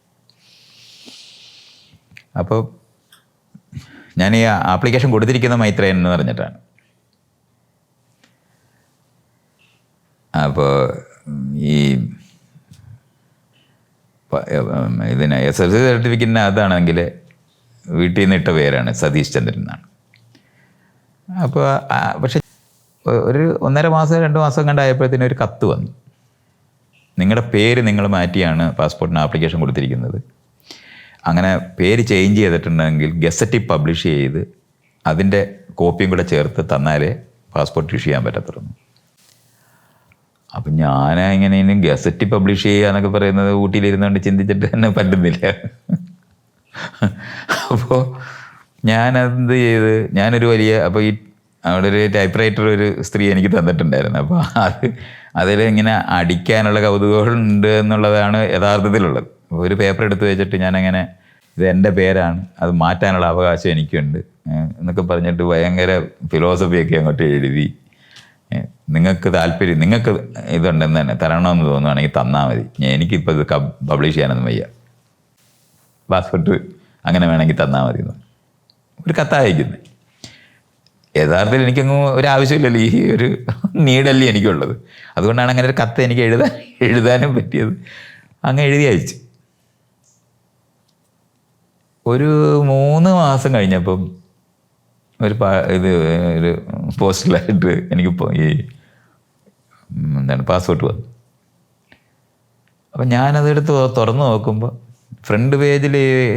അപ്പോൾ ഞാൻ ഈ ആപ്ലിക്കേഷൻ കൊടുത്തിരിക്കുന്ന മൈത്രേയൻ എന്ന് പറഞ്ഞിട്ടാണ്. അപ്പോൾ ഈ ഇതിന് എസ് എൽ സി സർട്ടിഫിക്കറ്റിന് അതാണെങ്കിൽ വീട്ടിൽ നിന്ന് ഇട്ട പേരാണ് സതീഷ് ചന്ദ്രൻ എന്നാണ്. അപ്പോൾ പക്ഷെ ഒരു ഒന്നര മാസം രണ്ട് മാസം കണ്ടായപ്പോഴത്തേനും ഒരു കത്ത് വന്നു. നിങ്ങളുടെ പേര് നിങ്ങൾ മാറ്റിയാണ് പാസ്പോർട്ടിന് ആപ്ലിക്കേഷൻ കൊടുത്തിരിക്കുന്നത്. അങ്ങനെ പേര് ചേഞ്ച് ചെയ്തിട്ടുണ്ടെങ്കിൽ ഗസറ്റി പബ്ലിഷ് ചെയ്ത് അതിന്റെ കോപ്പിയും കൂടെ ചേർത്ത് തന്നാലേ പാസ്പോർട്ട് ഇഷ്യൂ ചെയ്യാൻ പറ്റത്തുള്ളൂ. അപ്പം ഞാൻ ഇങ്ങനെ ഇനി ഗസറ്റ് പബ്ലിഷ് ചെയ്യുക എന്നൊക്കെ പറയുന്നത് ഊട്ടിയിലിരുന്നുകൊണ്ട് ചിന്തിച്ചിട്ട് തന്നെ പറ്റുന്നില്ല. അപ്പോൾ ഞാനെന്ത് ചെയ്ത്? ഞാനൊരു വലിയ അപ്പോൾ ഈ അവിടെ ഒരു ടൈപ്പ് റൈറ്റർ ഒരു സ്ത്രീ എനിക്ക് തന്നിട്ടുണ്ടായിരുന്നു. അപ്പോൾ അത് അതിൽ ഇങ്ങനെ അടിക്കാനുള്ള കൗതുകമുണ്ട് എന്നുള്ളതാണ് യഥാർത്ഥത്തിലുള്ളത്. അപ്പോൾ ഒരു പേപ്പർ എടുത്ത് വെച്ചിട്ട് ഞാനങ്ങനെ ഇത് എന്റെ പേരാണ് അത് മാറ്റാനുള്ള അവകാശം എനിക്കുണ്ട് എന്നൊക്കെ പറഞ്ഞിട്ട് ഭയങ്കര ഫിലോസഫിയൊക്കെ അങ്ങോട്ട് എഴുതി. നിങ്ങൾക്ക് താല്പര്യം നിങ്ങൾക്ക് ഇതുണ്ടെന്ന് തന്നെ തരണമെന്ന് തോന്നുവാണെങ്കിൽ തന്നാൽ മതി. ഞാൻ എനിക്കിപ്പോൾ ഇത് പബ്ലിഷ് ചെയ്യാനൊന്നും വയ്യ. പാസ്പോർട്ട് അങ്ങനെ വേണമെങ്കിൽ തന്നാൽ മതി എന്ന്. ഒരു കത്തയക്കുന്നത് യഥാർത്ഥത്തിൽ എനിക്കങ്ങ് ഒരു ആവശ്യമില്ലല്ലോ ഈ ഒരു നീടല്ലേ എനിക്കുള്ളത്. അതുകൊണ്ടാണ് അങ്ങനെ ഒരു കത്ത് എനിക്ക് എഴുതാൻ എഴുതാനും പറ്റിയത്. അങ്ങ് എഴുതി അയച്ചു. ഒരു മൂന്ന് മാസം കഴിഞ്ഞപ്പം ഒരു ഇത് ഒരു പോസ്റ്റലായിട്ട് എനിക്കിപ്പോൾ ഈ എന്താണ് പാസ്പോർട്ട് വന്നു. അപ്പം ഞാനതെടുത്ത് തുറന്ന് നോക്കുമ്പോൾ ഫ്രണ്ട് പേജിൽ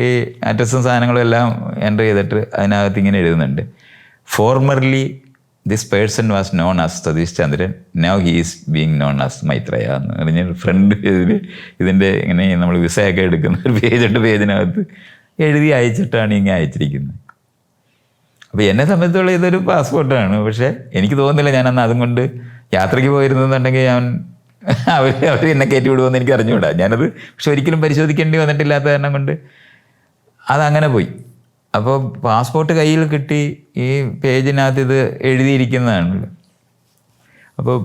ഈ അഡ്രസ്സും സാധനങ്ങളും എല്ലാം എന്റർ ചെയ്തിട്ട് അതിനകത്ത് ഇങ്ങനെ എഴുതുന്നുണ്ട്. Formerly this person was known as Satish Chandran now he is being known as Maitreya എന്ന് പറഞ്ഞ ഫ്രണ്ട് പേജിൽ ഇതിന്റെ ഇങ്ങനെ നമ്മൾ വിസയൊക്കെ എടുക്കുന്ന ഒരു പേജുണ്ട് പേജിനകത്ത്. എഴുതി അയച്ചിട്ടാണ് ഇങ്ങനെ അയച്ചിരിക്കുന്നത്. അപ്പോൾ എന്നെ സംബന്ധിച്ചുള്ള ഇതൊരു പാസ്പോർട്ടാണ് പക്ഷേ എനിക്ക് തോന്നുന്നില്ല ഞാൻ അതും കൊണ്ട് യാത്രയ്ക്ക് പോയിരുന്നെന്നുണ്ടെങ്കിൽ ഞാൻ [laughs] അവർ അവർ എന്നെ കയറ്റി വിടുമെന്ന് എനിക്ക് അറിഞ്ഞുകൂടാ. ഞാനത് പക്ഷെ ഒരിക്കലും പരിശോധിക്കേണ്ടി വന്നിട്ടില്ലാത്ത കാരണം കൊണ്ട് അതങ്ങനെ പോയി. അപ്പോൾ പാസ്പോർട്ട് കയ്യിൽ കിട്ടി ഈ പേജിനകത്ത് ഇത് എഴുതിയിരിക്കുന്നതാണല്ലോ അപ്പോൾ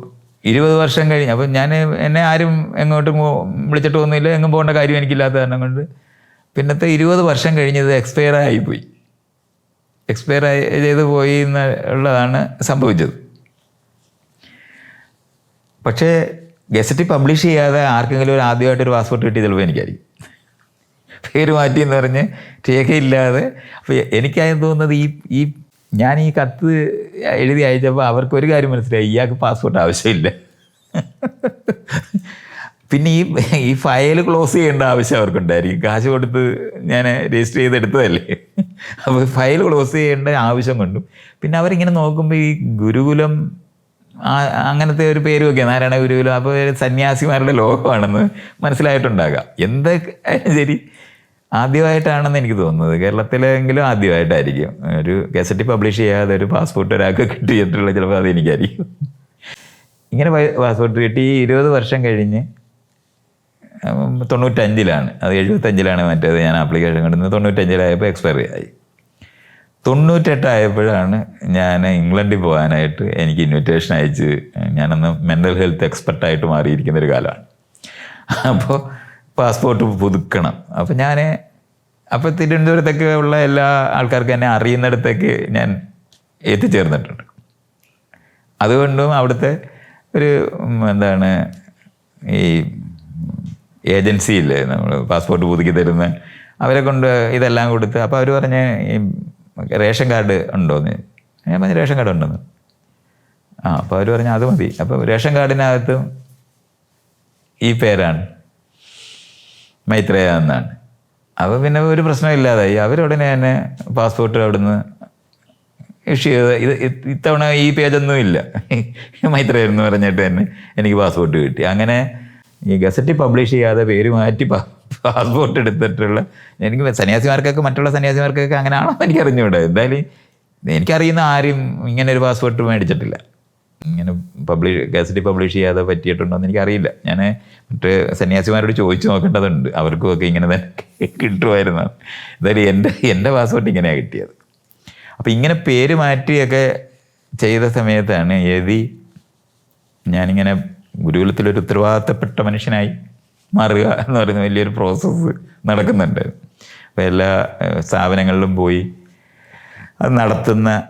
ഇരുപത് വർഷം കഴിഞ്ഞ് അപ്പോൾ ഞാൻ എന്നെ ആരും എങ്ങോട്ടും വിളിച്ചിട്ട് ഒന്നുമില്ല എങ്ങും പോകേണ്ട കാര്യം എനിക്കില്ലാത്ത കാരണം കൊണ്ട് പിന്നത്തെ ഇരുപത് വർഷം കഴിഞ്ഞത് എക്സ്പയർ ആയിപ്പോയി എക്സ്പയർ ആയി ചെയ്ത് പോയി എന്നുള്ളതാണ് സംഭവിച്ചത്. പക്ഷേ ഗസറ്റിൽ പബ്ലിഷ് ചെയ്യാതെ ആർക്കെങ്കിലും ഒരു ആദ്യമായിട്ട് ഒരു പാസ്പോർട്ട് കിട്ടിയ ചിലപ്പോൾ എനിക്കായിരിക്കും. പേര് മാറ്റി എന്ന് പറഞ്ഞ് രേഖയില്ലാതെ അപ്പോൾ എനിക്കായത് തോന്നുന്നത് ഈ ഈ ഞാൻ ഈ കത്ത് എഴുതി അയച്ചപ്പോൾ അവർക്ക് ഒരു കാര്യം മനസ്സിലായി ഇയാൾക്ക് പാസ്പോർട്ട് ആവശ്യമില്ല. പിന്നെ ഈ ഈ ഫയൽ ക്ലോസ് ചെയ്യേണ്ട ആവശ്യം അവർക്കുണ്ടായിരിക്കും. കാശ് കൊടുത്ത് ഞാൻ രജിസ്റ്റർ ചെയ്തെടുത്തതല്ലേ. അപ്പോൾ ഫയൽ ക്ലോസ് ചെയ്യേണ്ട ആവശ്യം കൊണ്ടും. പിന്നെ അവരിങ്ങനെ നോക്കുമ്പോൾ ഈ ഗുരുകുലം അങ്ങനത്തെ ഒരു പേര് ഒക്കെ നാരായണ ഗുരുവിലും അപ്പോൾ സന്യാസിമാരുടെ ലോകമാണെന്ന് മനസ്സിലായിട്ടുണ്ടാകാം. എന്തൊക്കെ ശരി ആദ്യമായിട്ടാണെന്ന് എനിക്ക് തോന്നുന്നത്. കേരളത്തിലെങ്കിലും ആദ്യമായിട്ടായിരിക്കും. ഒരു ഗസറ്റ് പബ്ലിഷ് ചെയ്യാതെ ഒരു പാസ്പോർട്ട് ഒരാൾക്ക് കിട്ടിയിട്ടുള്ള ചിലപ്പോൾ അത് എനിക്കായിരിക്കും. ഇങ്ങനെ പാസ്പോർട്ട് കിട്ടി. ഇരുപത് വർഷം കഴിഞ്ഞ് തൊണ്ണൂറ്റഞ്ചിലാണ്. അത് എഴുപത്തഞ്ചിലാണ് മറ്റേത് ഞാൻ ആപ്ലിക്കേഷൻ കൊണ്ടുവന്നത്. തൊണ്ണൂറ്റഞ്ചിലായപ്പോൾ എക്സ്പയറി ആയി. തൊണ്ണൂറ്റെട്ടായപ്പോഴാണ് ഞാൻ ഇംഗ്ലണ്ടിൽ പോകാനായിട്ട് എനിക്ക് ഇൻവിറ്റേഷൻ അയച്ച് ഞാനന്ന് മെന്റൽ ഹെൽത്ത് എക്സ്പെർട്ടായിട്ട് മാറിയിരിക്കുന്ന ഒരു കാലമാണ്. അപ്പോൾ പാസ്പോർട്ട് പുതുക്കണം. അപ്പോൾ ഞാൻ അപ്പോൾ തിരുവനന്തപുരത്തൊക്കെ ഉള്ള എല്ലാ ആൾക്കാർക്കും എന്നെ അറിയുന്നിടത്തേക്ക് ഞാൻ എത്തിച്ചേർന്നിട്ടുണ്ട്. അതുകൊണ്ടും അവിടുത്തെ ഒരു എന്താണ് ഈ ഏജൻസിയില്ലേ നമ്മൾ പാസ്പോർട്ട് പുതുക്കി തരുന്ന അവരെ കൊണ്ട് ഇതെല്ലാം കൊടുത്ത് അപ്പോൾ അവർ പറഞ്ഞ് ഈ റേഷൻ കാർഡ് ഉണ്ടോയെന്ന് ഞാൻ പറഞ്ഞു റേഷൻ കാർഡ് ഉണ്ടെന്ന്. ആ അപ്പോൾ അവർ പറഞ്ഞു അത് മതി. അപ്പോൾ റേഷൻ കാർഡിനകത്തും ഈ പേരാണ്. മൈത്രേയ എന്നാണ്. അപ്പോൾ പിന്നെ ഒരു പ്രശ്നമില്ലാതായി അവരുടനെ തന്നെ പാസ്പോർട്ട് അവിടുന്ന് ഇഷ്യൂ ചെയ്ത് ഇത് ഇത്തവണ ഈ പേജൊന്നും ഇല്ല. മൈത്രേയെന്ന് പറഞ്ഞിട്ട് തന്നെ എനിക്ക് പാസ്പോർട്ട് കിട്ടി. അങ്ങനെ ഈ ഗസറ്റ് പബ്ലിഷ് ചെയ്യാതെ പേര് മാറ്റി പാസ്പോർട്ട് എടുത്തിട്ടുള്ള എനിക്ക് സന്യാസിമാർക്കൊക്കെ മറ്റുള്ള സന്യാസിമാർക്കൊക്കെ അങ്ങനെയാണോ എനിക്ക് അറിഞ്ഞൂടെ എന്തായാലും എനിക്കറിയുന്ന ആരും ഇങ്ങനെ ഒരു പാസ്പോർട്ട് മേടിച്ചിട്ടില്ല. ഇങ്ങനെ പബ്ലിഷ് ഗസറ്റ് പബ്ലിഷ് ചെയ്യാതെ പറ്റിയിട്ടുണ്ടോ എന്ന് എനിക്കറിയില്ല. ഞാൻ മറ്റ് സന്യാസിമാരോട് ചോദിച്ചു നോക്കേണ്ടതുണ്ട്. അവർക്കും ഒക്കെ ഇങ്ങനെ തന്നെ [laughs] കിട്ടുമായിരുന്നു. എന്തായാലും എന്റെ എന്റെ പാസ്പോർട്ട് ഇങ്ങനെയാണ് കിട്ടിയത്. അപ്പം ഇങ്ങനെ പേര് മാറ്റിയൊക്കെ ചെയ്ത സമയത്താണ് യതി ഞാനിങ്ങനെ ഗുരുകുലത്തിലൊരു ഉത്തരവാദിത്തപ്പെട്ട മനുഷ്യനായി മാറുക എന്ന് പറയുന്ന വലിയൊരു പ്രോസസ്സ് നടക്കുന്നുണ്ട്. അപ്പോൾ എല്ലാ സ്ഥാപനങ്ങളിലും പോയി അത് നടത്തുന്ന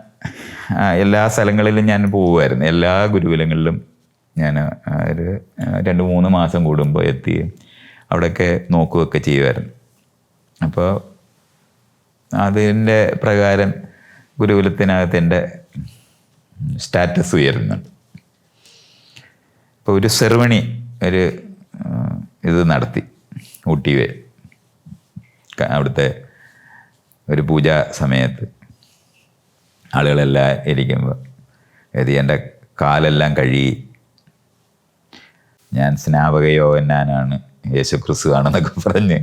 എല്ലാ സ്ഥലങ്ങളിലും ഞാൻ പോവുമായിരുന്നു. എല്ലാ ഗുരുകുലങ്ങളിലും ഞാൻ ഒരു രണ്ട് മൂന്ന് മാസം കൂടുമ്പോൾ എത്തി അവിടെയൊക്കെ നോക്കുകയൊക്കെ ചെയ്യുമായിരുന്നു. അപ്പോൾ അതിന്റെ പ്രകാരം ഗുരുകുലത്തിനകത്ത് എന്റെ സ്റ്റാറ്റസ് ഉയരുന്നുണ്ട് ഇപ്പോൾ ഒരു സെറിമണി ഒരു ഇത് നടത്തി. ഊട്ടി വരെ അവിടുത്തെ ഒരു പൂജാ സമയത്ത് ആളുകളെല്ലാം ഇരിക്കുമ്പോൾ ഇത് എന്റെ കാലെല്ലാം കഴുകി. ഞാൻ സ്നാപകയോ എന്നാനാണ് യേശു ക്രിസ്തു ആണെന്നൊക്കെ പറഞ്ഞ്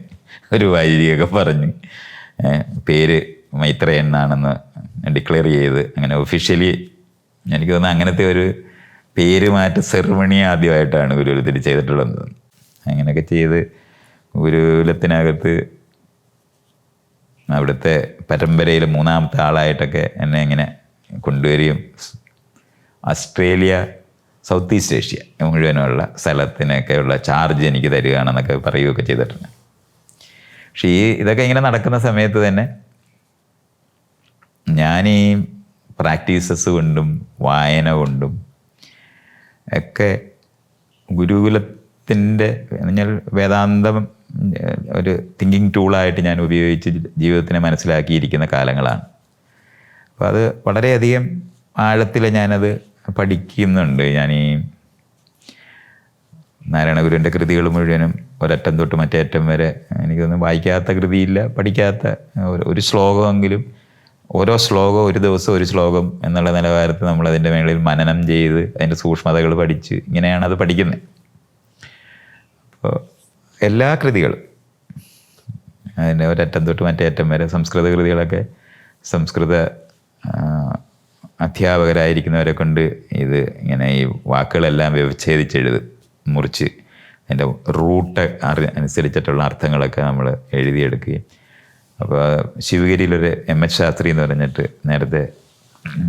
ഒരു വൈരിയൊക്കെ പറഞ്ഞ് പേര് മൈത്ര എന്നാണെന്ന് ഡിക്ലെയർ ചെയ്ത് അങ്ങനെ ഒഫീഷ്യലി എനിക്ക് തോന്നുന്നു അങ്ങനത്തെ ഒരു പേര് മാറ്റ സെറിമണി ആദ്യമായിട്ടാണ് ഗുരുകുലത്തിൽ ചെയ്തിട്ടുള്ളത്. അങ്ങനെയൊക്കെ ചെയ്ത് ഗുരുകുലത്തിനകത്ത് അവിടുത്തെ പരമ്പരയിൽ മൂന്നാമത്തെ ആളായിട്ടൊക്കെ എന്നെ ഇങ്ങനെ കൊണ്ടുവരികയും ഓസ്ട്രേലിയ സൗത്ത് ഈസ്റ്റ് ഏഷ്യ മുഴുവനുള്ള സ്ഥലത്തിനൊക്കെയുള്ള ചാർജ് എനിക്ക് തരികയാണെന്നൊക്കെ പറയുകയൊക്കെ ചെയ്തിട്ടുണ്ട്. പക്ഷേ ഈ ഇതൊക്കെ ഇങ്ങനെ നടക്കുന്ന സമയത്ത് തന്നെ ഞാൻ പ്രാക്ടീസസ് കൊണ്ടും വായന കൊണ്ടും ഒക്കെ ഗുരുകുലത്തിന്റെ ഞാൻ വേദാന്തം ഒരു തിങ്കിങ് ടൂളായിട്ട് ഞാൻ ഉപയോഗിച്ച് ജീവിതത്തിനെ മനസ്സിലാക്കിയിരിക്കുന്ന കാലങ്ങളാണ്. അപ്പോൾ അത് വളരെയധികം ആഴത്തിൽ ഞാനത് പഠിക്കുന്നുണ്ട്. ഞാൻ ഈ നാരായണഗുരുവിന്റെ കൃതികൾ മുഴുവനും ഒരറ്റം തൊട്ട് മറ്റേ അറ്റം വരെ എനിക്കൊന്നും വായിക്കാത്ത കൃതിയില്ല പഠിക്കാത്ത ഒരു ശ്ലോകമെങ്കിലും ഓരോ ശ്ലോകം ഒരു ദിവസം ഒരു ശ്ലോകം എന്നുള്ള നിലവാരത്തിൽ നമ്മൾ അതിന്റെ മേളിൽ മനനം ചെയ്ത് അതിന്റെ സൂക്ഷ്മതകൾ പഠിച്ച് ഇങ്ങനെയാണ് അത് പഠിക്കുന്നത്. അപ്പോൾ എല്ലാ കൃതികളും അതിന്റെ ഒരറ്റം തൊട്ട് മറ്റേ അറ്റം വരെ സംസ്കൃത കൃതികളൊക്കെ സംസ്കൃത അധ്യാപകരായിരിക്കുന്നവരെ കൊണ്ട് ഇത് ഇങ്ങനെ ഈ വാക്കുകളെല്ലാം വ്യവച്ഛേദിച്ചെഴുത് മുറിച്ച് അതിന്റെ റൂട്ട് അനുസരിച്ചിട്ടുള്ള അർത്ഥങ്ങളൊക്കെ നമ്മൾ എഴുതിയെടുക്കുകയും അപ്പോൾ ശിവഗിരിയിലൊരു എം എച്ച് ശാസ്ത്രി എന്ന് പറഞ്ഞിട്ട് നേരത്തെ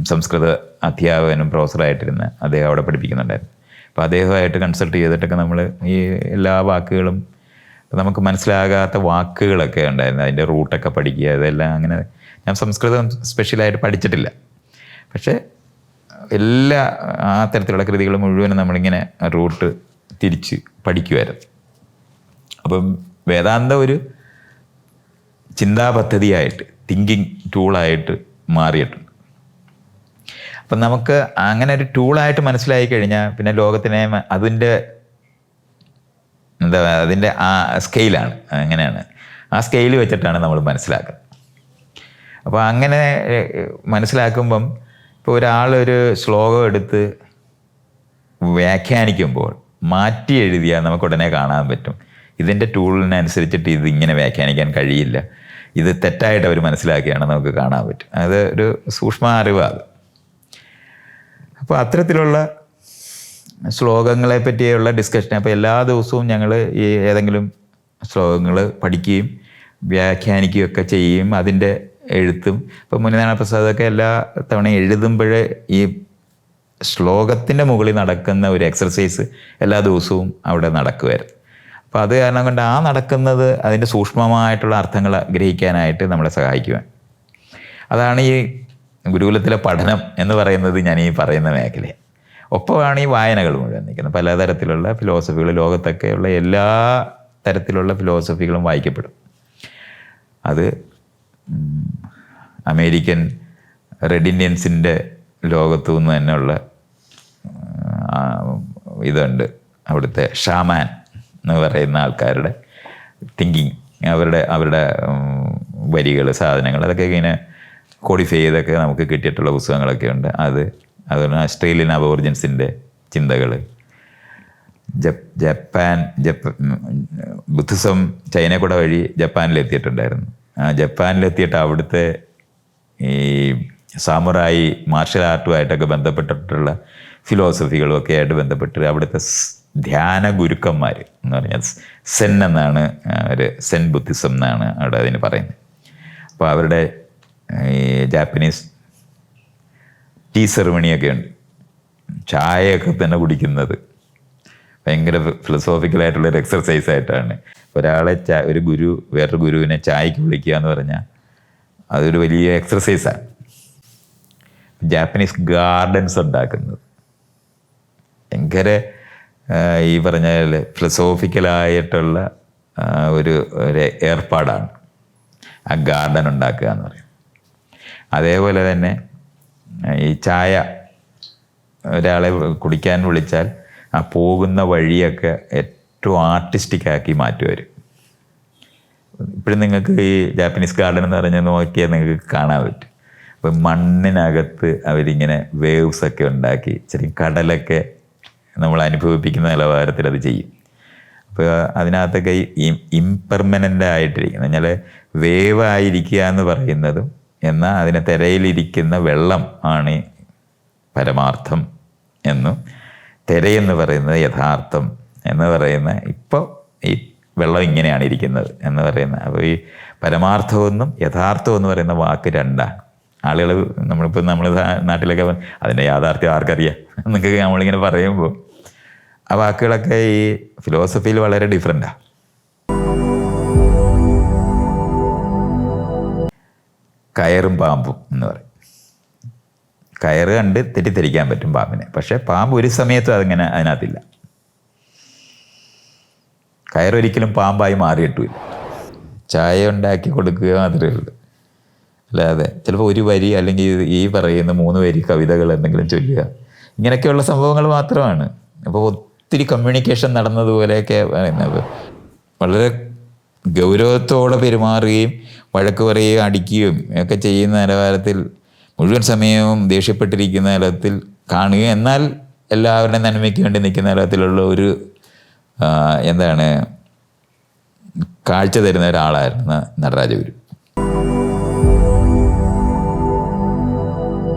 സംസ്കൃത അധ്യാപകനും പ്രൊഫസറായിട്ടിരുന്ന അദ്ദേഹം അവിടെ പഠിപ്പിക്കുന്നുണ്ടായിരുന്നു. അപ്പോൾ അദ്ദേഹമായിട്ട് കൺസൾട്ട് ചെയ്തിട്ടൊക്കെ നമ്മൾ ഈ എല്ലാ വാക്കുകളും നമുക്ക് മനസ്സിലാകാത്ത വാക്കുകളൊക്കെ ഉണ്ടായിരുന്നു. അതിന്റെ റൂട്ടൊക്കെ പഠിക്കുക ഇതെല്ലാം അങ്ങനെ. ഞാൻ സംസ്കൃതം സ്പെഷ്യലായിട്ട് പഠിച്ചിട്ടില്ല. പക്ഷേ എല്ലാ ആ തരത്തിലുള്ള കൃതികൾ മുഴുവനും നമ്മളിങ്ങനെ റൂട്ട് തിരിച്ച് പഠിക്കുമായിരുന്നു അപ്പം വേദാന്ത ഒരു ചിന്താ പദ്ധതിയായിട്ട് തിങ്കിങ് ടൂളായിട്ട് മാറിയിട്ടുണ്ട്. അപ്പം നമുക്ക് അങ്ങനെ ഒരു ടൂളായിട്ട് മനസ്സിലായി കഴിഞ്ഞാൽ പിന്നെ ലോകത്തിനെ അതിന്റെ എന്താ അതിന്റെ ആ സ്കെയിലാണ് അങ്ങനെയാണ്. ആ സ്കെയിൽ വെച്ചിട്ടാണ് നമ്മൾ മനസ്സിലാക്കുന്നത്. അപ്പോൾ അങ്ങനെ മനസ്സിലാക്കുമ്പം ഇപ്പോൾ ഒരാളൊരു ശ്ലോകം എടുത്ത് വ്യാഖ്യാനിക്കുമ്പോൾ മാറ്റി എഴുതിയാൽ നമുക്ക് ഉടനെ കാണാൻ പറ്റും. ഇതിന്റെ ടൂളിനനുസരിച്ചിട്ട് ഇത് ഇങ്ങനെ വ്യാഖ്യാനിക്കാൻ കഴിയില്ല. ഇത് തെറ്റായിട്ട് അവർ മനസ്സിലാക്കിയാണ് നമുക്ക് കാണാൻ പറ്റും. അത് ഒരു സൂക്ഷ്മ അറിവാണ്. അപ്പോൾ അത്തരത്തിലുള്ള ശ്ലോകങ്ങളെ പറ്റിയുള്ള ഡിസ്കഷൻ അപ്പോൾ എല്ലാ ദിവസവും ഞങ്ങൾ ഈ ഏതെങ്കിലും ശ്ലോകങ്ങൾ പഠിക്കുകയും വ്യാഖ്യാനിക്കുകയും ഒക്കെ ചെയ്യും അതിന്റെ എഴുത്തും. ഇപ്പോൾ മുനിനാരായണ പ്രസാദൊക്കെ എല്ലാ തവണ എഴുതുമ്പോൾ ഈ ശ്ലോകത്തിന്റെ മുകളിൽ നടക്കുന്ന ഒരു എക്സർസൈസ് എല്ലാ ദിവസവും അവിടെ നടക്കുമായിരുന്നു അപ്പോൾ അത് കാരണം കൊണ്ട് ആ നടക്കുന്നത് അതിന്റെ സൂക്ഷ്മമായിട്ടുള്ള അർത്ഥങ്ങൾ ഗ്രഹിക്കാനായിട്ട് നമ്മളെ സഹായിക്കുക അതാണ് ഈ ഗുരുകുലത്തിലെ പഠനം എന്ന് പറയുന്നത് ഞാൻ ഈ പറയുന്ന മേഖല ഒപ്പമാണ് ഈ വായനകൾ മുഴുവൻ നിൽക്കുന്നത്. പലതരത്തിലുള്ള ഫിലോസഫികൾ ലോകത്തൊക്കെയുള്ള എല്ലാ തരത്തിലുള്ള ഫിലോസഫികളും വായിക്കപ്പെടും. അത് അമേരിക്കൻ റെഡ് ഇന്ത്യൻസിന്റെ ലോകത്തു നിന്ന് തന്നെയുള്ള ഇതുണ്ട് അവിടുത്തെ ഷാമാൻ. എന്ന് പറയുന്ന ആൾക്കാരുടെ തിങ്കിങ് അവരുടെ അവരുടെ വരികൾ സാധനങ്ങൾ അതൊക്കെ ഇങ്ങനെ കോഡിഫൈ ചെയ്തൊക്കെ നമുക്ക് കിട്ടിയിട്ടുള്ള പുസ്തകങ്ങളൊക്കെ ഉണ്ട്. അത് അതുപോലെ ഓസ്ട്രേലിയൻ അബോർജൻസിന്റെ ചിന്തകൾ ജപ് ജപ്പാൻ ജപ്പ ബുദ്ധിസം ചൈന കൂടെ വഴി ജപ്പാനിലെത്തിയിട്ടുണ്ടായിരുന്നു. ആ ജപ്പാനിലെത്തിയിട്ട് അവിടുത്തെ ഈ സാമുറായി മാർഷൽ ആർട്ടുമായിട്ടൊക്കെ ബന്ധപ്പെട്ടിട്ടുള്ള ഫിലോസഫികളും ഒക്കെ ആയിട്ട് ബന്ധപ്പെട്ട് അവിടുത്തെ ധ്യാന ഗുരുക്കന്മാർ എന്ന് പറഞ്ഞാൽ സെൻ എന്നാണ് അവർ സെൻ ബുദ്ധിസം എന്നാണ് അവിടെ അതിന് പറയുന്നത്. അപ്പോൾ അവരുടെ ഈ ജാപ്പനീസ് ടീ സെറമണിയൊക്കെ ഉണ്ട്. ചായയൊക്കെ തന്നെ കുടിക്കുന്നത്. ഭയങ്കര ഫിലോസോഫിക്കലായിട്ടുള്ളൊരു എക്സർസൈസ് ആയിട്ടാണ്. ഒരാളെ ചാ ഒരു ഗുരു വേറൊരു ഗുരുവിനെ ചായക്ക് വിളിക്കുക എന്ന് പറഞ്ഞാൽ അതൊരു വലിയ എക്സർസൈസാണ് ജാപ്പനീസ് ഗാർഡൻസ് ഉണ്ടാക്കുന്നത്. ഭയങ്കര ഈ പറഞ്ഞ ഫിലോസോഫിക്കലായിട്ടുള്ള ഒരു ഒരു ഏർപ്പാടാണ്. ആ ഗാർഡൻ ഉണ്ടാക്കുക എന്ന് പറയും. അതേപോലെ തന്നെ ഈ ചായ ഒരാളെ കുടിക്കാൻ വിളിച്ചാൽ ആ പോകുന്ന വഴിയൊക്കെ ഏറ്റവും ആർട്ടിസ്റ്റിക് ആക്കി മാറ്റുവർ ഇപ്പോഴും നിങ്ങൾക്ക് ഈ ജാപ്പനീസ് ഗാർഡൻ എന്ന് പറഞ്ഞാൽ നോക്കിയാൽ നിങ്ങൾക്ക് കാണാൻ പറ്റും. അപ്പം മണ്ണിനകത്ത് അവരിങ്ങനെ വേവ്സ് ഒക്കെ ഉണ്ടാക്കി ശരി കടലൊക്കെ നമ്മൾ അനുഭവിപ്പിക്കുന്ന നിലവാരത്തിൽ അത് ചെയ്യും. അപ്പോൾ അതിനകത്തൊക്കെ ഇംപെർമനന്റ് ആയിട്ടിരിക്കുന്നത് എന്നാൽ വേവ് ആയിരിക്കുക എന്ന് പറയുന്നതും എന്നാൽ അതിനെ തിരയിലിരിക്കുന്ന വെള്ളം ആണ് പരമാർത്ഥം എന്നും തിരയെന്ന് പറയുന്നത് യഥാർത്ഥം എന്ന് പറയുന്ന ഇപ്പോൾ ഈ വെള്ളം ഇങ്ങനെയാണ് ഇരിക്കുന്നത് എന്ന് പറയുന്നത് അപ്പോൾ ഈ പരമാർത്ഥമെന്നും യഥാർത്ഥം എന്ന് പറയുന്ന വാക്ക് രണ്ടാണ്. ആളുകൾ നമ്മളിപ്പോൾ നമ്മൾ നാട്ടിലൊക്കെ അതിന്റെ യാഥാർത്ഥ്യം ആർക്കറിയാം? എന്നൊക്കെ നമ്മളിങ്ങനെ പറയുമ്പോൾ ആ വാക്കുകളൊക്കെ ഈ ഫിലോസഫിയിൽ വളരെ ഡിഫറെന്റാണ് കയറും പാമ്പും എന്ന് പറയും. കയറ് കണ്ട് തെറ്റിദ്ധരിക്കാൻ പറ്റും പാമ്പിനെ. പക്ഷേ പാമ്പ് ഒരു സമയത്തും അതിങ്ങനെ അതിനകത്തില്ല. കയറൊരിക്കലും പാമ്പായി മാറിയിട്ടുമില്ല. ചായ ഉണ്ടാക്കി കൊടുക്കുക മാത്രമേ ഉള്ളൂ. അല്ലാതെ ചിലപ്പോൾ ഒരു വരി അല്ലെങ്കിൽ ഈ പറയുന്ന മൂന്ന് വരി കവിതകൾ എന്തെങ്കിലും ചൊല്ലുക. ഇങ്ങനെയൊക്കെയുള്ള സംഭവങ്ങൾ മാത്രമാണ്. അപ്പോൾ ഒത്തിരി കമ്മ്യൂണിക്കേഷൻ നടന്നതുപോലെയൊക്കെ പറയുന്നത്. വളരെ ഗൗരവത്തോടെ പെരുമാറുകയും വഴക്ക് പറയുകയും അടിക്കുകയും ഒക്കെ ചെയ്യുന്ന നിലവാരത്തിൽ മുഴുവൻ സമയവും ദേഷ്യപ്പെട്ടിരിക്കുന്ന തലത്തിൽ കാണുകയും എന്നാൽ എല്ലാവരുടെയും നന്മയ്ക്ക് വേണ്ടി നിൽക്കുന്ന തലത്തിലുള്ള ഒരു എന്താണ് കാഴ്ച തരുന്ന ഒരാളായിരുന്നു നടരാജഗുരു.